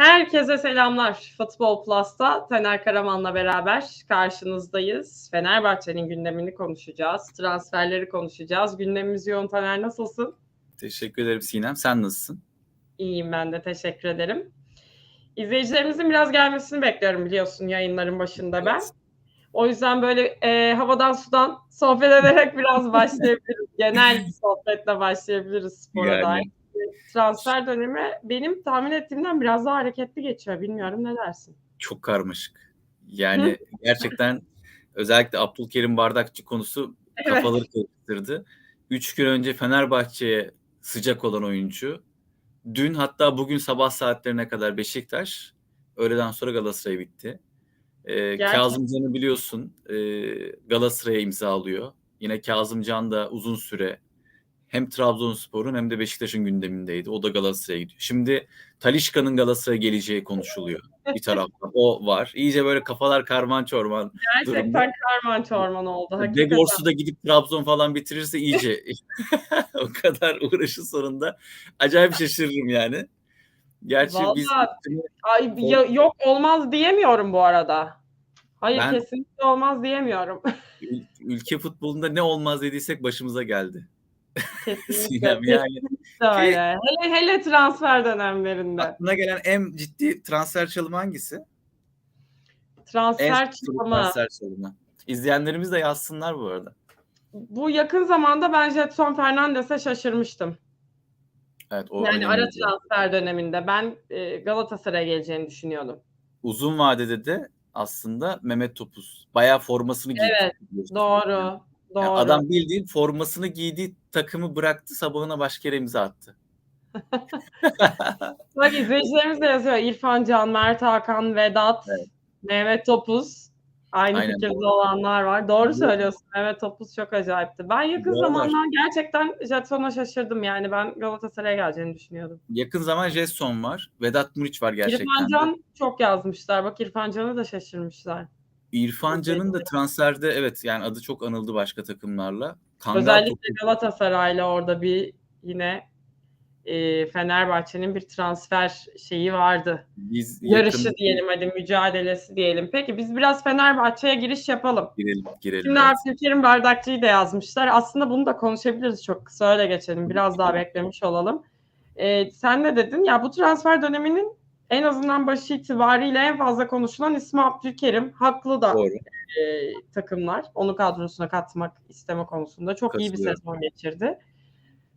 Herkese selamlar. Futbol Plus'ta Taner Karaman'la beraber karşınızdayız. Fenerbahçe'nin gündemini konuşacağız. Transferleri konuşacağız. Gündemimiz yoğun. Taner nasılsın? Teşekkür ederim Sinem. Sen nasılsın? İyiyim ben de. Teşekkür ederim. İzleyicilerimizin biraz gelmesini bekliyorum biliyorsun yayınların başında ben. O yüzden böyle e, havadan sudan sohbet ederek biraz başlayabiliriz. Genel bir sohbetle başlayabiliriz spora Yani. dair. Transfer dönemi benim tahmin ettiğimden biraz daha hareketli geçiyor. Bilmiyorum ne dersin? Çok karmaşık. Yani gerçekten özellikle Abdülkerim Bardakçı konusu Evet. kafaları karıştırdı. Üç gün önce Fenerbahçe'ye sıcak olan oyuncu. Dün hatta bugün sabah saatlerine kadar Beşiktaş. Öğleden sonra Galatasaray bitti. Ee, Gerçekten. Kazımcan'ı biliyorsun e, Galatasaray'a imzalıyor. Yine Kazımcan da uzun süre hem Trabzonspor'un hem de Beşiktaş'ın gündemindeydi. O da Galatasaray'a gidiyor. Şimdi Talişka'nın Galatasaray'a geleceği konuşuluyor bir taraftan. O var. İyice böyle kafalar karman çorman. Gerçekten karman çorman oldu. Hakikaten. Degorsu da gidip Trabzon falan bitirirse iyice o kadar uğraşı sonunda acayip şaşırırım yani. Gerçi biz Vallahi- Ay, ya- yok olmaz diyemiyorum bu arada. Hayır Ben- kesinlikle olmaz diyemiyorum. ül- ülke futbolunda ne olmaz dediysek başımıza geldi. Sinem yani öyle. Hele, hele transfer dönemlerinde. aklına gelen en ciddi transfer çalımı hangisi? Transfer çıkımı. transfer çalımı. İzleyenlerimiz de yazsınlar bu arada. Bu yakın zamanda ben Jetson Fernandes'e şaşırmıştım. Evet o Yani ara transfer döneminde ben e, Galatasaray'a geleceğini düşünüyordum. Uzun vadede de aslında Mehmet Topuz bayağı formasını giydi. Evet. Doğru. Yani Doğru. adam bildiğin formasını giydiği takımı bıraktı sabahına başka yere imza attı. Bak izleyicilerimiz de yazıyor. İrfan Can, Mert Hakan, Vedat, Evet. Mehmet Topuz. Aynı Aynen, fikirde doğru. olanlar var. Doğru Doğru. söylüyorsun. Mehmet Topuz çok acayipti. Ben yakın Doğru. zamanlar gerçekten Jetson'a şaşırdım. Yani ben Galatasaray'a geleceğini düşünüyordum. Yakın zaman Jetson var. Vedat Muriç var gerçekten. İrfan. Can çok yazmışlar. Bak İrfan Can'ı da şaşırmışlar. İrfan Can'ın da transferde evet yani adı çok anıldı başka takımlarla. Kangal Özellikle topu- Galatasaray'la orada bir yine e, Fenerbahçe'nin bir transfer şeyi vardı. biz Yarışı yakın- diyelim hadi mücadelesi diyelim. Peki biz biraz Fenerbahçe'ye giriş yapalım. girelim girelim. Şimdi evet. Abdülkerim Bardakçı'yı da yazmışlar. Aslında bunu da konuşabiliriz çok kısa öyle geçelim. Biraz daha beklemiş olalım. Ee, sen de dedin ya bu transfer döneminin en azından başı itibariyle en fazla konuşulan ismi Abdülkerim. Haklı da Doğru. e, takımlar onu kadrosuna katmak isteme konusunda çok iyi bir sezon geçirdi.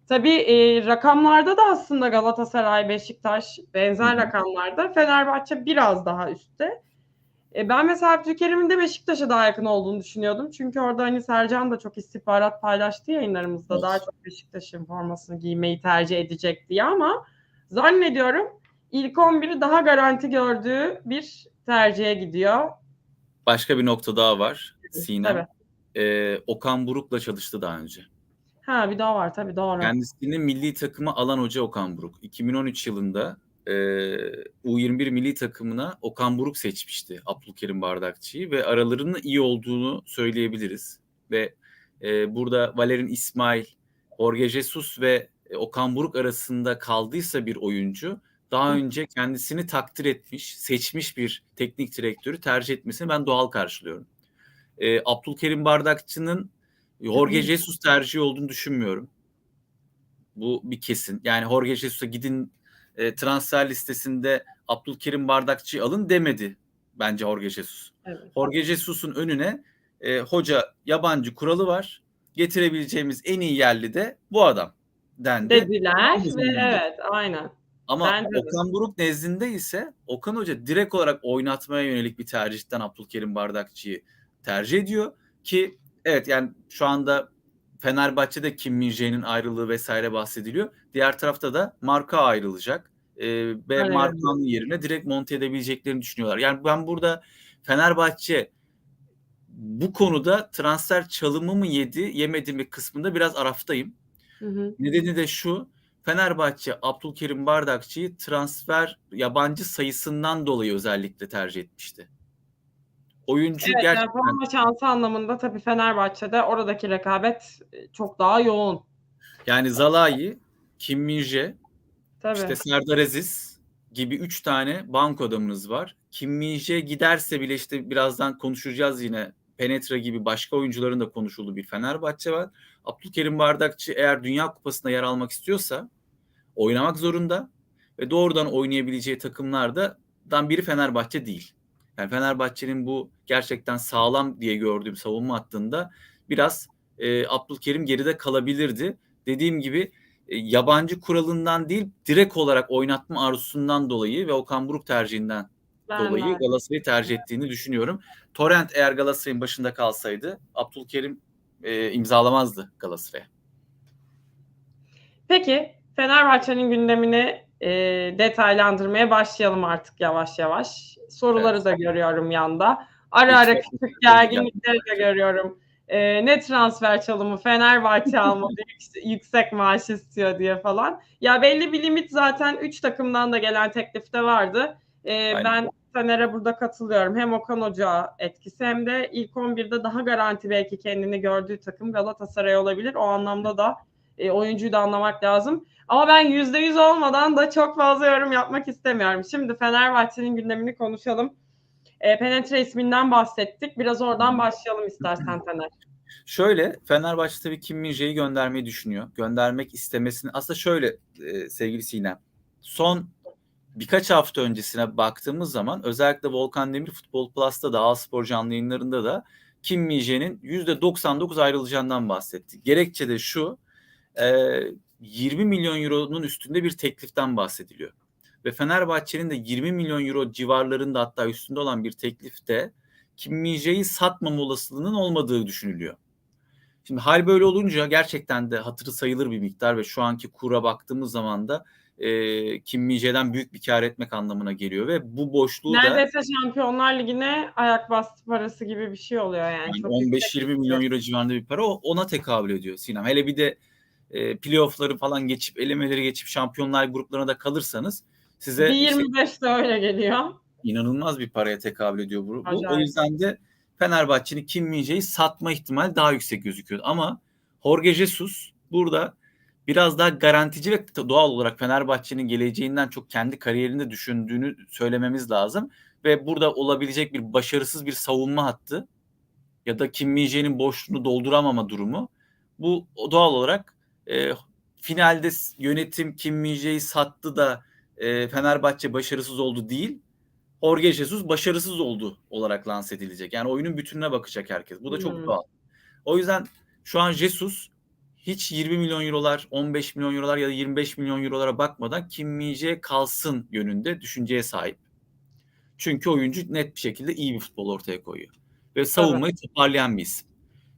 Tabii e, rakamlarda da aslında Galatasaray, Beşiktaş benzer Hı hı. rakamlarda. Fenerbahçe biraz daha üstte. E, ben mesela Abdülkerim'in de Beşiktaş'a daha yakın olduğunu düşünüyordum. Çünkü orada hani Sercan da çok istihbarat paylaştı yayınlarımızda. Evet. Daha çok Beşiktaş'ın formasını giymeyi tercih edecek diye ama zannediyorum ilk 11'i daha garanti gördüğü bir tercihe gidiyor. Başka bir nokta daha var. Sinem. Tabii. Ee, Okan Buruk'la çalıştı daha önce. Ha bir daha var tabii doğru. Kendisini milli takıma alan hoca Okan Buruk. 2013 yılında e, U21 milli takımına Okan Buruk seçmişti Abdülkerim Bardakçı'yı ve aralarının iyi olduğunu söyleyebiliriz. Ve e, burada Valerian İsmail, Jorge Jesus ve e, Okan Buruk arasında kaldıysa bir oyuncu daha önce kendisini takdir etmiş, seçmiş bir teknik direktörü tercih etmesini ben doğal karşılıyorum. E, Abdülkerim Bardakçı'nın Jorge. Jesus tercihi olduğunu düşünmüyorum. Bu bir kesin. Yani Jorge Jesus'a gidin e, transfer listesinde Abdülkerim Bardakçı'yı alın demedi bence Jorge Jesus. Evet. Jorge Jesus'un önüne e, hoca yabancı kuralı var. Getirebileceğimiz en iyi yerli de bu adam dendi. Dediler ve evet aynen. Ama Bence. Okan Buruk nezdinde ise Okan Hoca direkt olarak oynatmaya yönelik bir tercihten Abdülkerim Bardakçı'yı tercih ediyor ki evet yani şu anda Fenerbahçe'de Kim Min-jae'nin ayrılığı vesaire bahsediliyor. Diğer tarafta da Marka ayrılacak. Ee, ve Aynen. Marka'nın yerine direkt monte edebileceklerini düşünüyorlar. Yani ben burada Fenerbahçe bu konuda transfer çalımı mı yedi, yemedi mi kısmında biraz araftayım. Hı hı. Nedeni de şu. Fenerbahçe Abdülkerim Bardakçı'yı transfer yabancı sayısından dolayı özellikle tercih etmişti. Oyuncu Evet, gerçekten forma şansı anlamında tabii Fenerbahçe'de oradaki rekabet e, çok daha yoğun. yani Zalai, Kim Min-jae, Tabii. işte Serdar Aziz gibi 3 tane banko adamınız var. Kim Min-jae giderse bile işte birazdan konuşacağız yine. Penetra gibi başka oyuncuların da konuşulduğu bir Fenerbahçe var. Abdülkerim Bardakçı eğer Dünya Kupası'nda yer almak istiyorsa oynamak zorunda ve doğrudan oynayabileceği takımlardan biri Fenerbahçe değil. Yani Fenerbahçe'nin bu gerçekten sağlam diye gördüğüm savunma hattında biraz e, Abdülkerim geride kalabilirdi. Dediğim gibi e, yabancı kuralından değil direkt olarak oynatma arzusundan dolayı ve Okan Buruk tercihinden Ben dolayı de. Galatasaray'ı tercih ettiğini düşünüyorum. Torrent eğer Galatasaray'ın başında kalsaydı Abdülkerim e, imzalamazdı Galatasaray'a. Peki Fenerbahçe'nin gündemini e, detaylandırmaya başlayalım artık yavaş yavaş. Soruları Evet. da görüyorum yanda. Ara ara küçük gerginlikleri de görüyorum. E, ne transfer çalımı Fenerbahçe almadı yüksek, yüksek maaş istiyor diye falan. Ya belli bir limit zaten 3 takımdan da gelen teklifte vardı. E, Aynen. ben Fener'e burada katılıyorum. Hem Okan Hoca etkisi hem de ilk 11'de daha garanti belki kendini gördüğü takım Galatasaray olabilir. O anlamda da e, oyuncuyu da anlamak lazım. Ama ben %100 olmadan da çok fazla yorum yapmak istemiyorum. Şimdi Fenerbahçe'nin gündemini konuşalım. E, Penetre isminden bahsettik. Biraz oradan başlayalım istersen Fener. Şöyle Fenerbahçe tabii Kim Min-jae'yi göndermeyi düşünüyor. Göndermek istemesini aslında şöyle e, sevgili Sinem. Son birkaç hafta öncesine baktığımız zaman özellikle Volkan Demir Futbol Plus'ta da A-Spor canlı yayınlarında da Kim Min-jae'nin %99 ayrılacağından bahsetti. Gerekçe de şu e, 20 milyon euronun üstünde bir tekliften bahsediliyor. Ve Fenerbahçe'nin de 20 milyon euro civarlarında hatta üstünde olan bir teklifte Kim Min-jae'yi satmama olasılığının olmadığı düşünülüyor. Şimdi hal böyle olunca gerçekten de hatırı sayılır bir miktar ve şu anki kura baktığımız zaman da e, Kim Min-jae'den büyük bir kar etmek anlamına geliyor ve bu boşluğu da Neredeyse Şampiyonlar Ligi'ne ayak bastı parası gibi bir şey oluyor yani. yani Çok 15-20 yüksek bir milyon fiyat. euro civarında bir para ona tekabül ediyor Sinem. Hele bir de e, playoff'ları falan geçip elemeleri geçip şampiyonlar gruplarına da kalırsanız size Bir işte 25 de öyle geliyor. inanılmaz bir paraya tekabül ediyor bu. bu. O yüzden de Fenerbahçe'nin Kim Min-jae'yi satma ihtimali daha yüksek gözüküyor. Ama Jorge Jesus burada biraz daha garantici ve doğal olarak Fenerbahçe'nin geleceğinden çok kendi kariyerinde düşündüğünü söylememiz lazım. Ve burada olabilecek bir başarısız bir savunma hattı ya da Kim Min-jae'nin boşluğunu dolduramama durumu bu doğal olarak e, finalde yönetim Kim Min-jae'yi sattı da e, Fenerbahçe başarısız oldu değil. Jorge Jesus başarısız oldu olarak lanse edilecek. Yani oyunun bütününe bakacak herkes. Bu da çok Hmm. doğal. O yüzden şu an Jesus hiç 20 milyon eurolar, 15 milyon eurolar ya da 25 milyon eurolara bakmadan Kim Min-jae kalsın yönünde düşünceye sahip. Çünkü oyuncu net bir şekilde iyi bir futbol ortaya koyuyor. Ve savunmayı toparlayan bir isim.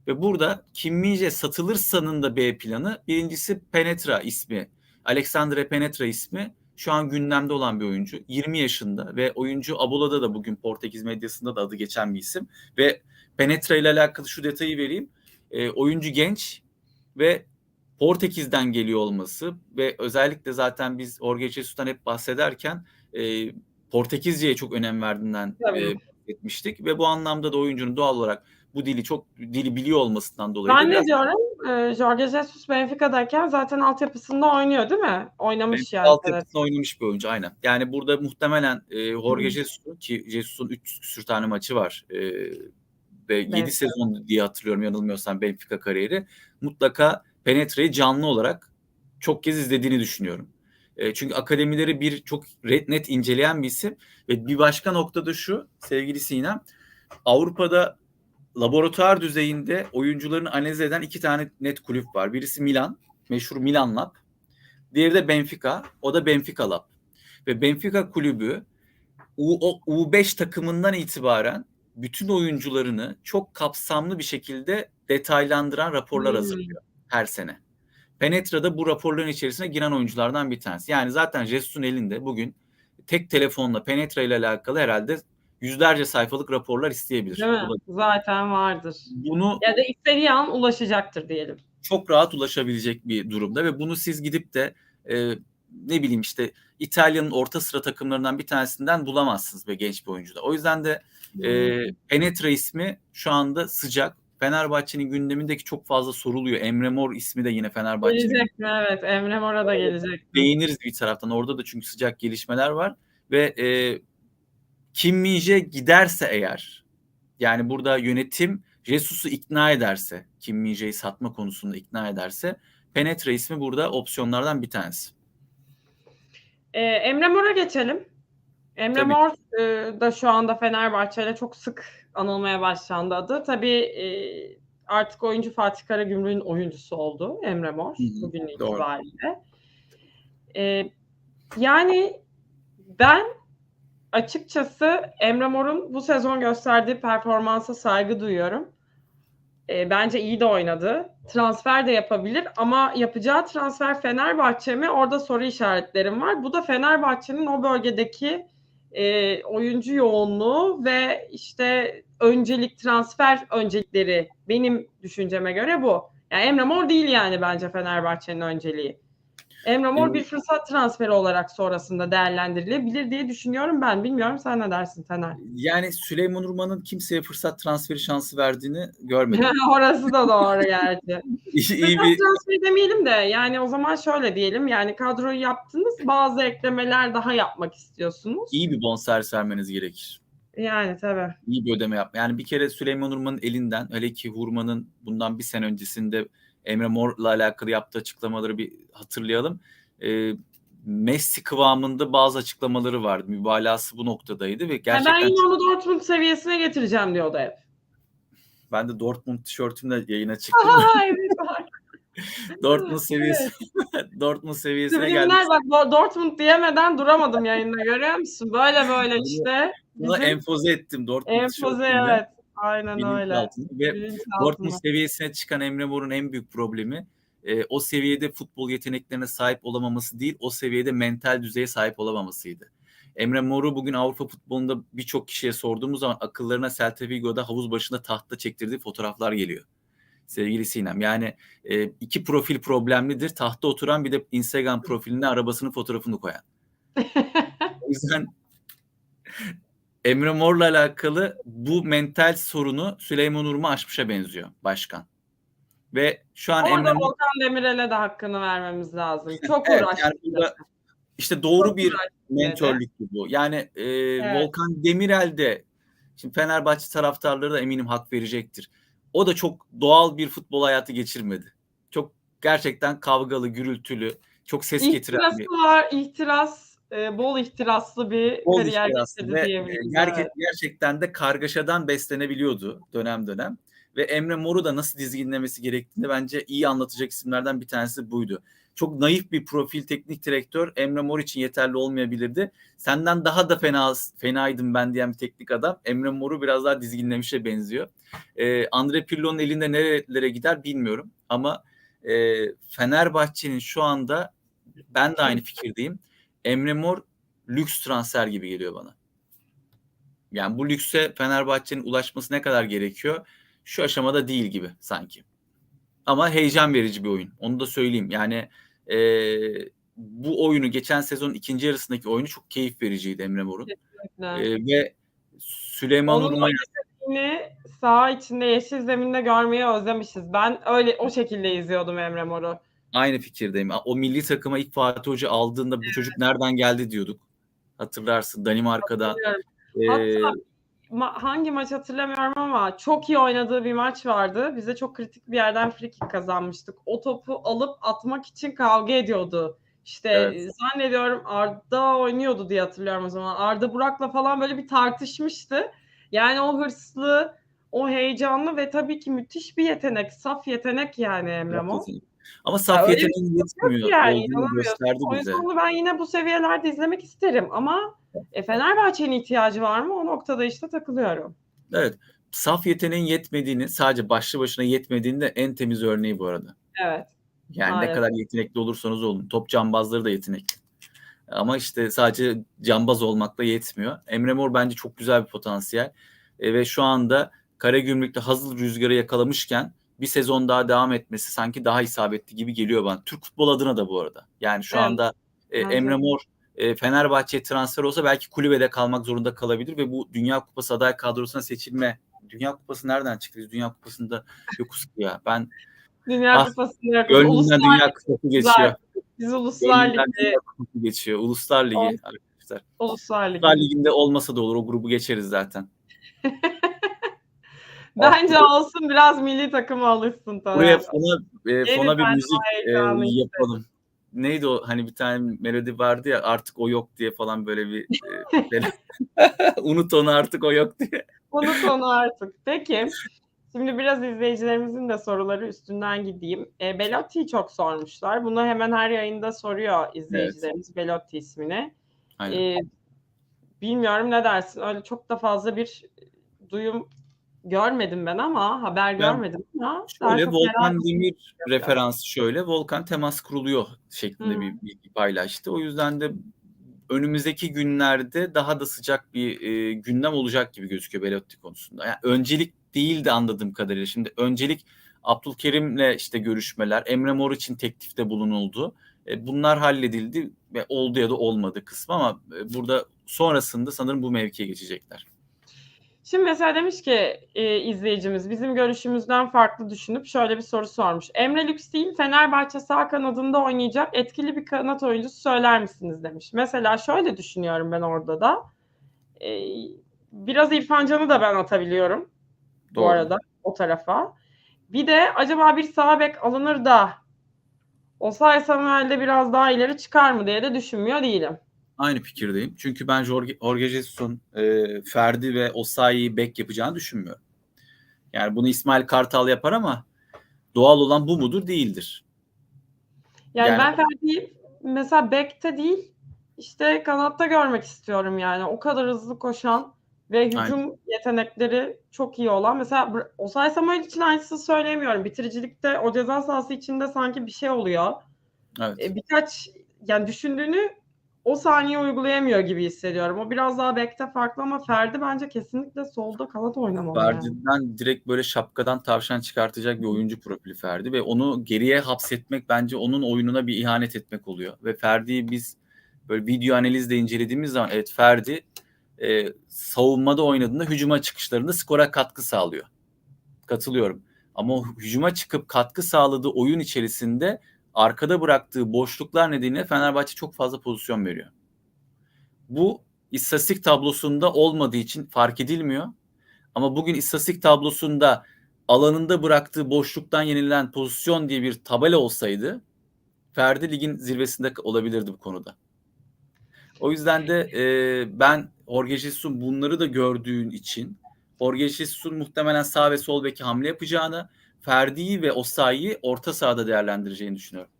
Ve burada Kim Min-jae satılırsanın da B planı birincisi Penetra ismi. Alexandre Penetra ismi şu an gündemde olan bir oyuncu. 20 yaşında ve oyuncu Abola'da da bugün Portekiz medyasında da adı geçen bir isim. Ve Penetra ile alakalı şu detayı vereyim. E, oyuncu genç ve Portekiz'den geliyor olması ve özellikle zaten biz Jorge Jesus'tan hep bahsederken e, Portekizce'ye çok önem verdiğinden e, bahsetmiştik ve bu anlamda da oyuncunun doğal olarak bu dili çok dili biliyor olmasından dolayı Ben ne diyorum? E, Jorge Jesus Benfica'dayken zaten altyapısında oynuyor değil mi? Oynamış Benfica yani. altyapısında oynamış bir oyuncu aynen. Yani burada muhtemelen e, Jorge Hı. Jesus ki Jesus'un 3 küsür tane maçı var. E, ve 7 Evet. sezon diye hatırlıyorum yanılmıyorsam Benfica kariyeri. Mutlaka Penetre'yi canlı olarak çok kez izlediğini düşünüyorum. E, çünkü akademileri bir çok red- net inceleyen bir isim ve bir başka nokta da şu sevgili Sinem Avrupa'da laboratuvar düzeyinde oyuncularını analiz eden iki tane net kulüp var. Birisi Milan, meşhur Milan Lab. Diğeri de Benfica, o da Benfica Lab. Ve Benfica kulübü U, o U5 takımından itibaren bütün oyuncularını çok kapsamlı bir şekilde detaylandıran raporlar Hmm. hazırlıyor her sene. Penetra da bu raporların içerisine giren oyunculardan bir tanesi. Yani zaten Jesus'un elinde bugün tek telefonla Penetra ile alakalı herhalde yüzlerce sayfalık raporlar isteyebilir. Değil mi? Zaten vardır. Bunu Ya da istediği an ulaşacaktır diyelim. çok rahat ulaşabilecek bir durumda ve bunu siz gidip de e, ne bileyim işte İtalya'nın orta sıra takımlarından bir tanesinden bulamazsınız be genç bir oyuncuda. O yüzden de e, Penetra ismi şu anda sıcak. Fenerbahçe'nin gündemindeki çok fazla soruluyor. Emre Mor ismi de yine Fenerbahçe'nin Gelecek? Evet. Emre Mor'a da gelecek. beğeniriz bir taraftan. Orada da çünkü sıcak gelişmeler var ve e, Kim Min-jae giderse eğer yani burada yönetim Jesus'u ikna ederse, Kim Min-jae'yi satma konusunda ikna ederse Penetra ismi burada opsiyonlardan bir tanesi. Ee, Emre Mor'a geçelim. Emre Tabii. Mor e, da şu anda Fenerbahçe'yle çok sık anılmaya başlandı adı. Tabii e, artık oyuncu Fatih Karagümrük'ün oyuncusu oldu Emre Mor bugün itibariyle. E, yani ben açıkçası Emre Mor'un bu sezon gösterdiği performansa saygı duyuyorum. E, bence iyi de oynadı. Transfer de yapabilir ama yapacağı transfer Fenerbahçe mi? Orada soru işaretlerim var. Bu da Fenerbahçe'nin o bölgedeki e, oyuncu yoğunluğu ve işte öncelik transfer öncelikleri benim düşünceme göre bu. Yani Emre Mor değil yani bence Fenerbahçe'nin önceliği. Emre Mor bir fırsat transferi olarak sonrasında değerlendirilebilir diye düşünüyorum ben. Bilmiyorum sen ne dersin Taner? Yani Süleyman Urman'ın kimseye fırsat transferi şansı verdiğini görmedim. Orası da doğru gerçi. iyi, iyi bir transferi demeyelim de yani o zaman şöyle diyelim yani kadroyu yaptınız bazı eklemeler daha yapmak istiyorsunuz. iyi bir bonservis vermeniz gerekir. Yani tabii. iyi bir ödeme yapma. Yani bir kere Süleyman Urman'ın elinden hele ki Hurman'ın bundan bir sene öncesinde Emre Mor'la alakalı yaptığı açıklamaları bir hatırlayalım. Ee, Messi kıvamında bazı açıklamaları vardı. Mübalağası bu noktadaydı ve gerçekten ben yine onu Dortmund seviyesine getireceğim diyordu hep. ben de Dortmund tişörtümle yayına çıktım. Aha, evet. Dortmund seviyesi Dortmund seviyesine geldik. bak Dortmund diyemeden duramadım yayında görüyor musun? Böyle böyle işte. Buna Bizim empoze ettim Dortmund empoze evet. Aynen Bilinç öyle. altında. Ve Bilinç Dortmund altında. seviyesine çıkan Emre Mor'un en büyük problemi e, o seviyede futbol yeteneklerine sahip olamaması değil, o seviyede mental düzeye sahip olamamasıydı. Emre Mor'u bugün Avrupa futbolunda birçok kişiye sorduğumuz zaman akıllarına Celta Vigo'da havuz başında tahtta çektirdiği fotoğraflar geliyor. Sevgili Sinem. Yani e, iki profil problemlidir. Tahta oturan bir de Instagram profiline arabasının fotoğrafını koyan. O yüzden Emre Mor'la alakalı bu mental sorunu Süleyman Urma aşmışa benziyor başkan. Ve şu an Emre Orada Mor Volkan Demirel'e de hakkını vermemiz lazım. Çok Evet, uğraştı. yani burada işte doğru Çok bir uğraştı. mentörlüktü bu. Yani e, Evet. Volkan Demirel de şimdi Fenerbahçe taraftarları da eminim hak verecektir. O da çok doğal bir futbol hayatı geçirmedi. Çok gerçekten kavgalı, gürültülü, çok ses getiren İhtirası bir var, ihtiras, e, bol ihtiraslı bir Bol kariyer geçirdi e, diyebiliriz. gerçek- evet. gerçekten de kargaşadan beslenebiliyordu dönem dönem. Ve Emre Mor'u da nasıl dizginlemesi gerektiğini bence iyi anlatacak isimlerden bir tanesi buydu. Çok naif bir profil teknik direktör Emre Mor için yeterli olmayabilirdi. Senden daha da fena fenaydım ben diyen bir teknik adam. Emre Mor'u biraz daha dizginlemişe benziyor. Ee, Andre Pirlo'nun elinde nerelere gider bilmiyorum. Ama e, Fenerbahçe'nin şu anda ben de aynı fikirdeyim. Emre Mor lüks transfer gibi geliyor bana. Yani bu lükse Fenerbahçe'nin ulaşması ne kadar gerekiyor? Şu aşamada değil gibi sanki. Ama heyecan verici bir oyun. Onu da söyleyeyim. Yani e, bu oyunu geçen sezonun ikinci yarısındaki oyunu çok keyif vericiydi Emre Mor'un. E, ve Süleyman Onun Urma Yine saha içinde yeşil zeminde görmeyi özlemişiz. Ben öyle o şekilde izliyordum Emre Mor'u. Aynı fikirdeyim. O milli takıma ilk Fatih Hoca aldığında bu çocuk nereden geldi diyorduk. Hatırlarsın Danimarka'da. Hatırlıyorum. E, Hatta ma- hangi maç hatırlamıyorum ama çok iyi oynadığı bir maç vardı. Bize çok kritik bir yerden free kick kazanmıştık. O topu alıp atmak için kavga ediyordu. İşte Evet. zannediyorum Arda oynuyordu diye hatırlıyorum o zaman. Arda Burak'la falan böyle bir tartışmıştı. Yani o hırslı, o heyecanlı ve tabii ki müthiş bir yetenek, saf yetenek yani Emre Mor. Ama saf yeteneğin yetmiyor yani, olduğunu gösterdi O bize. onu ben yine bu seviyelerde izlemek isterim ama e, Fenerbahçe'nin ihtiyacı var mı? O noktada işte takılıyorum. Evet. Saf yeteneğin yetmediğini, sadece başlı başına yetmediğini de en temiz örneği bu arada. Evet. Yani ne Maalesef. kadar yetenekli olursanız olun. Top cambazları da yetenekli. Ama işte sadece cambaz olmakla yetmiyor. Emre Mor bence çok güzel bir potansiyel. E, ve şu anda Karagümrük'te hazır rüzgarı yakalamışken bir sezon daha devam etmesi sanki daha isabetli gibi geliyor bana. Türk futbol adına da bu arada. Yani şu Evet. anda e, Emre. Mor e, Fenerbahçe transfer olsa belki kulübede kalmak zorunda kalabilir ve bu Dünya Kupası aday kadrosuna seçilme Dünya Kupası nereden çıktı? Biz Dünya Kupası'nda yokuz ki ya. Ben Dünya Ah, Kupası'nda yok. gönlümden Dünya Kupası geçiyor. Biz Uluslar Ligi, geçiyor. Uluslar Ligi Olsun. arkadaşlar. Uluslar Ligi. Uluslar Ligi'nde olmasa da olur. O grubu geçeriz zaten. Bence olsun biraz milli takıma alışsın Taner. Buraya fona, e, fona bir müzik e, heyecanı işte. yapalım. Neydi o hani bir tane melodi vardı ya artık o yok diye falan böyle bir e, unut onu artık o yok diye. Unut onu artık. Peki. Şimdi biraz izleyicilerimizin de soruları üstünden gideyim. E, Belotti'yi çok sormuşlar. Bunu hemen her yayında soruyor izleyicilerimiz Belotti ismini. Aynen. E, bilmiyorum ne dersin? Öyle çok da fazla bir duyum görmedim ben ama haber Ben görmedim ama Şöyle merak Volkan. Demir referansı şöyle Volkan temas kuruluyor şeklinde Hı. bir bilgi paylaştı. O yüzden de önümüzdeki günlerde daha da sıcak bir e, gündem olacak gibi gözüküyor Belotti konusunda. Yani öncelik değildi anladığım kadarıyla. Şimdi öncelik Abdülkerim'le işte görüşmeler, Emre Mor için teklifte bulunuldu. E, bunlar halledildi ve oldu ya da olmadı kısmı ama e, burada sonrasında sanırım bu mevkiye geçecekler. Şimdi mesela demiş ki e, izleyicimiz bizim görüşümüzden farklı düşünüp şöyle bir soru sormuş. Emre Lüks değil Fenerbahçe sağ kanadında oynayacak etkili bir kanat oyuncusu söyler misiniz demiş. Mesela şöyle düşünüyorum ben orada da. E, biraz İrfan Can'ı da ben atabiliyorum bu Doğru. arada o tarafa. Bir de acaba bir sağ bek alınır da Osay Samuel'de biraz daha ileri çıkar mı diye de düşünmüyor değilim. Aynı fikirdeyim. Çünkü ben Jorge, Jorge Jesus'un e, Ferdi ve Osayi'yi bek yapacağını düşünmüyorum. Yani bunu İsmail Kartal yapar ama doğal olan bu mudur? Değildir. Yani, Yani- ben Ferdi'yi mesela bekte değil işte kanatta görmek istiyorum yani. O kadar hızlı koşan ve hücum yetenekleri çok iyi olan. Mesela Osay Samuel için aynısını söyleyemiyorum. Bitiricilikte o ceza sahası içinde sanki bir şey oluyor. Evet. E, birkaç yani düşündüğünü o saniye uygulayamıyor gibi hissediyorum. O biraz daha bekte farklı ama Ferdi bence kesinlikle solda kanat oynamalı. yani. Ferdi'den direkt böyle şapkadan tavşan çıkartacak bir oyuncu profili Ferdi ve onu geriye hapsetmek bence onun oyununa bir ihanet etmek oluyor. Ve Ferdi'yi biz böyle video analizle incelediğimiz zaman evet Ferdi e, savunmada oynadığında hücuma çıkışlarında skora katkı sağlıyor. Katılıyorum. Ama hücuma çıkıp katkı sağladığı oyun içerisinde arkada bıraktığı boşluklar nedeniyle Fenerbahçe çok fazla pozisyon veriyor. Bu istatistik tablosunda olmadığı için fark edilmiyor. Ama bugün istatistik tablosunda alanında bıraktığı boşluktan yenilen pozisyon diye bir tabela olsaydı Ferdi ligin zirvesinde olabilirdi bu konuda. O yüzden de e, ben Jorge Jesus'un bunları da gördüğün için Jorge Jesus'un muhtemelen sağ ve sol beki hamle yapacağını, Ferdi'yi ve Osayi'yi orta sahada değerlendireceğini düşünüyorum.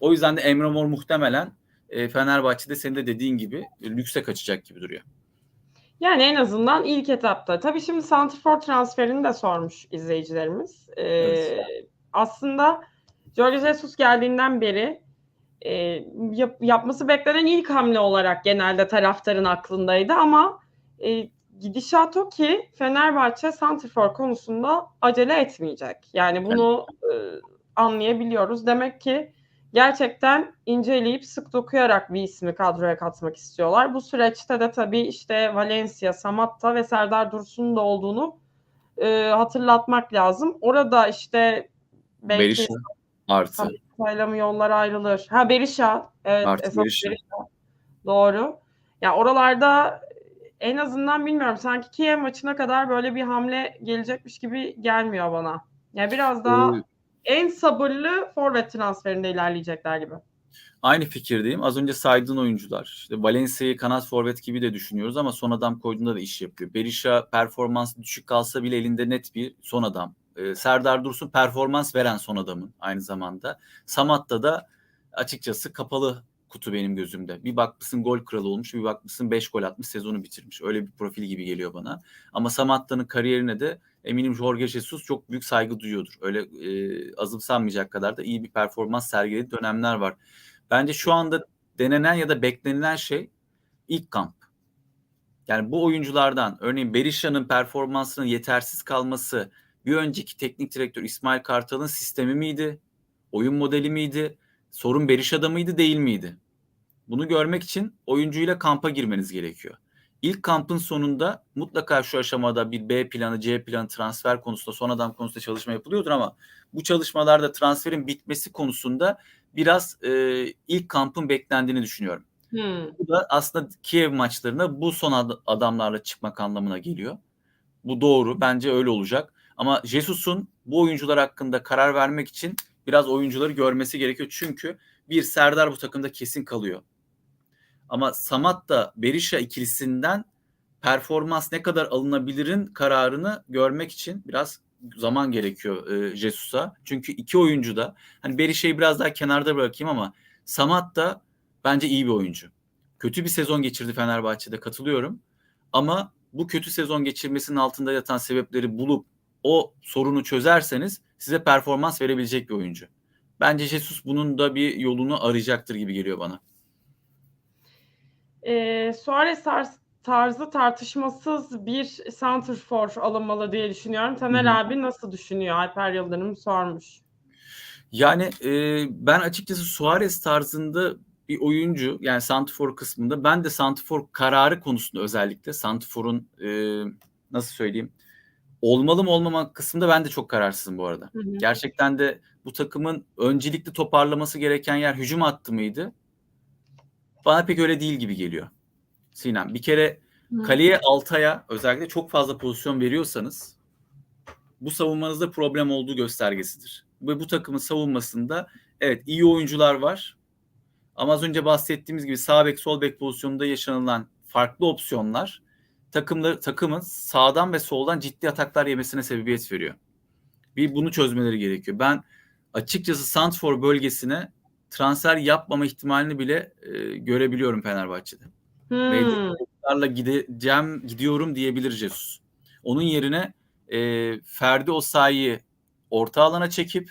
O yüzden de Emre Mor muhtemelen e, Fenerbahçe'de senin de dediğin gibi e, lükse kaçacak gibi duruyor. Yani en azından ilk etapta. Tabii şimdi Santrfor transferini de sormuş izleyicilerimiz. Ee, Evet. Aslında Jorge Jesus geldiğinden beri e, yap- yapması beklenen ilk hamle olarak genelde taraftarın aklındaydı ama e, gidişat o ki Fenerbahçe Santrfor konusunda acele etmeyecek. Yani bunu e, anlayabiliyoruz. Demek ki gerçekten inceleyip sık dokuyarak bir ismi kadroya katmak istiyorlar. Bu süreçte de tabii işte Valencia, Samatta ve Serdar Dursun'un da olduğunu e, hatırlatmak lazım. Orada işte belki Berisha artı. Tabii. Sayla mı yollar ayrılır? Ha Berisha. Evet, Artı Berisha. Berisha. Doğru. Ya oralarda en azından bilmiyorum sanki Kiev maçına kadar böyle bir hamle gelecekmiş gibi gelmiyor bana. Ya biraz daha Ee, en sabırlı forvet transferinde ilerleyecekler gibi. Aynı fikirdeyim. Az önce saydığın oyuncular. İşte Valencia'yı kanat forvet gibi de düşünüyoruz ama son adam koyduğunda da iş yapıyor. Berisha performans düşük kalsa bile elinde net bir son adam. Ee, Serdar Dursun performans veren son adamın aynı zamanda. Samatta da açıkçası kapalı kutu benim gözümde. Bir bakmışsın gol kralı olmuş, bir bakmışsın 5 gol atmış, sezonu bitirmiş. Öyle bir profil gibi geliyor bana. Ama Samatta'nın kariyerine de eminim Jorge Jesus çok büyük saygı duyuyordur. Öyle e, azımsanmayacak kadar da iyi bir performans sergilediği dönemler var. Bence şu anda denenen ya da beklenilen şey ilk kamp. Yani bu oyunculardan örneğin Berisha'nın performansının yetersiz kalması bir önceki teknik direktör İsmail Kartal'ın sistemi miydi? Oyun modeli miydi? Sorun Berisha'da mıydı değil miydi? Bunu görmek için oyuncuyla kampa girmeniz gerekiyor. ilk kampın sonunda mutlaka şu aşamada bir B planı, C planı transfer konusunda son adam konusunda çalışma yapılıyordur ama bu çalışmalarda transferin bitmesi konusunda biraz e, ilk kampın beklendiğini düşünüyorum. Hmm. Bu da aslında Kiev maçlarına bu son ad- adamlarla çıkmak anlamına geliyor. Bu doğru. Bence öyle olacak. Ama Jesus'un bu oyuncular hakkında karar vermek için biraz oyuncuları görmesi gerekiyor. Çünkü bir Serdar bu takımda kesin kalıyor. Ama Samat da Berisha ikilisinden performans ne kadar alınabilirin kararını görmek için biraz zaman gerekiyor e, Jesus'a. Çünkü iki oyuncu da hani Berisha'yı biraz daha kenarda bırakayım ama Samat da bence iyi bir oyuncu. Kötü bir sezon geçirdi Fenerbahçe'de katılıyorum. Ama bu kötü sezon geçirmesinin altında yatan sebepleri bulup o sorunu çözerseniz size performans verebilecek bir oyuncu. Bence Jesus bunun da bir yolunu arayacaktır gibi geliyor bana. E, Suarez tarz- tarzı tartışmasız bir santrfor alınmalı diye düşünüyorum. Taner abi nasıl düşünüyor? Alper Yıldırım sormuş. Yani e, ben açıkçası Suarez tarzında bir oyuncu yani Santifor kısmında ben de Santifor kararı konusunda özellikle Santifor'un e, nasıl söyleyeyim olmalı mı olmama kısmında ben de çok kararsızım bu arada. Hı hı. Gerçekten de bu takımın öncelikli toparlaması gereken yer hücum hattı mıydı? Bana pek öyle değil gibi geliyor. Sinem bir kere kaleye Altay'a özellikle çok fazla pozisyon veriyorsanız bu savunmanızda problem olduğu göstergesidir. Ve bu takımın savunmasında evet iyi oyuncular var. Ama az önce bahsettiğimiz gibi sağ bek sol bek pozisyonunda yaşanılan farklı opsiyonlar takımları takımın sağdan ve soldan ciddi ataklar yemesine sebebiyet veriyor. Bir bunu çözmeleri gerekiyor. Ben açıkçası Santfor bölgesine transfer yapmama ihtimalini bile e, görebiliyorum Fenerbahçe'de. Hmm. Gideceğim, gidiyorum diyebilir Jesus. Onun yerine e, Ferdi Osayi'yi orta alana çekip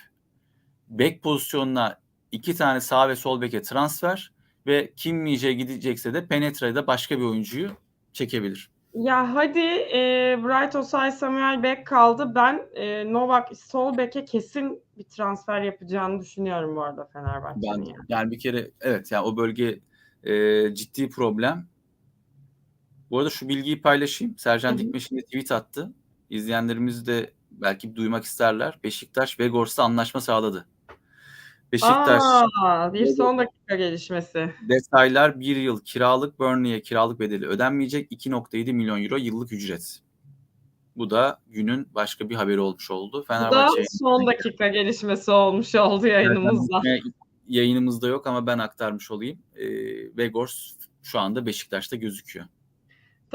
bek pozisyonuna iki tane sağ ve sol beke transfer ve Kim Mije'ye gidecekse de Penetre'de başka bir oyuncuyu çekebilir. Ya hadi e, Bright Osay Samuel Beck kaldı. Ben e, Novak sol beke kesin bir transfer yapacağını düşünüyorum bu arada Fenerbahçe'nin. Yani. yani bir kere evet yani o bölge e, ciddi problem. Bu arada şu bilgiyi paylaşayım. Sercan Hı hı. Dikmeş'in de tweet attı. İzleyenlerimiz de belki duymak isterler. Beşiktaş Vegors'ta anlaşma sağladı. Beşiktaş Aa, bir son dakika gelişmesi. detaylar bir yıl kiralık Burnley'e kiralık bedeli ödenmeyecek 2.7 milyon euro yıllık ücret. Bu da günün başka bir haberi olmuş oldu. Bu da Fenerbahçe son dakika gelişmesi olmuş oldu yayınımızda. yayınımızda yok ama ben aktarmış olayım. E, Vegors şu anda Beşiktaş'ta gözüküyor.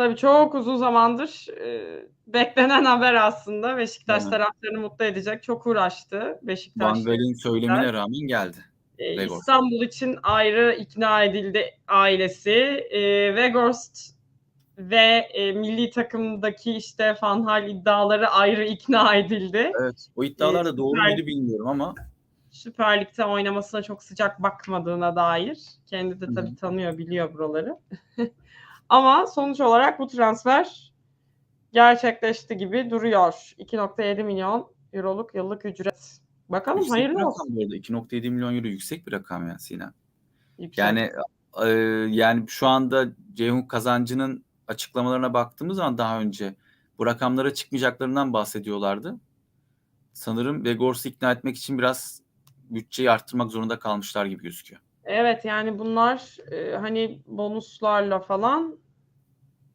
Tabii çok uzun zamandır e, beklenen haber aslında. Beşiktaş Evet. taraftarını mutlu edecek. Çok uğraştı Beşiktaş. Van Gaal'in söylemine rağmen geldi. E. İstanbul için ayrı ikna edildi ailesi. E, Weghorst ve e, milli takımdaki işte Van Hal iddiaları ayrı ikna edildi. Evet. O iddialar da doğru muydu bilmiyorum ama Süper Lig'de oynamasına çok sıcak bakmadığına dair. Kendi de tabii tanıyor, biliyor buraları. Ama sonuç olarak bu transfer gerçekleşti gibi duruyor. 2.7 milyon euroluk yıllık ücret. Bakalım yüksek hayırlı olsun. bu arada. 2.7 milyon euro yüksek bir rakam ya Sinem. Yüksek. Yani e, yani şu anda Ceyhun Kazancı'nın açıklamalarına baktığımız zaman daha önce bu rakamlara çıkmayacaklarından bahsediyorlardı. Sanırım Vegors'u ikna etmek için biraz bütçeyi arttırmak zorunda kalmışlar gibi gözüküyor. Evet yani bunlar e, hani bonuslarla falan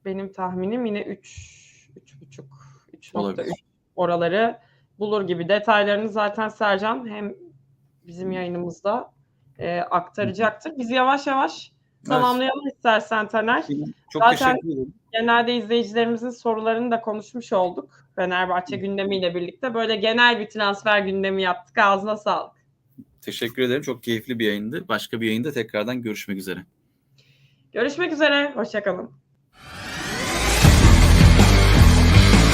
benim tahminim yine 3 3,5 3.3 Olabilir. oraları bulur gibi. Detaylarını zaten Sercan hem bizim yayınımızda e, aktaracaktır. Biz yavaş yavaş tamamlayalım istersen Taner. Çok Zaten- teşekkür ederim. Genelde izleyicilerimizin sorularını da konuşmuş olduk. Fenerbahçe gündemiyle birlikte böyle genel bir transfer gündemi yaptık. Ağzına sağlık. Teşekkür ederim. Çok keyifli bir yayındı. Başka bir yayında tekrardan görüşmek üzere. Görüşmek üzere. Hoşçakalın.